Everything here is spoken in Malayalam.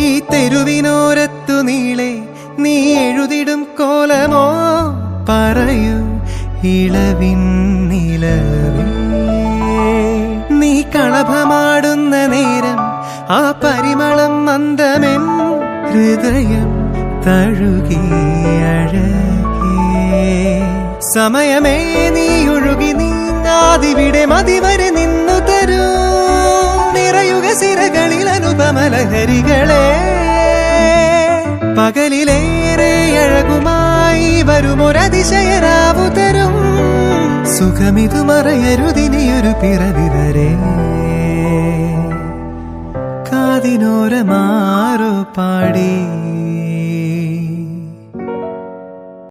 ഈ തെരുവിനോരത്തു നീളെ നീ എഴുതിടും കോലമോ? പറയൂ ഇളവിൻ നിലവിൽ. നീ കളഭമാടുന്ന നേരം ആ പരിമളം മന്ദമെൻ ഹൃദയം തഴുകിയഴ സമയമേ നീ ഒഴുകി നീങ്ങാതിവിടെ മതിവരെ നിന്നു തരൂ. നിറയുക സിരകളിൽ അനുപമലഹരികളെ പകലിലേറെ അഴകുമായി വരുമൊരതിശയരാവു തരും. സുഖമിതു മറയരുതിനിയൊരു പിറവി വരെ. കാതിനോരമാരോ പാടി.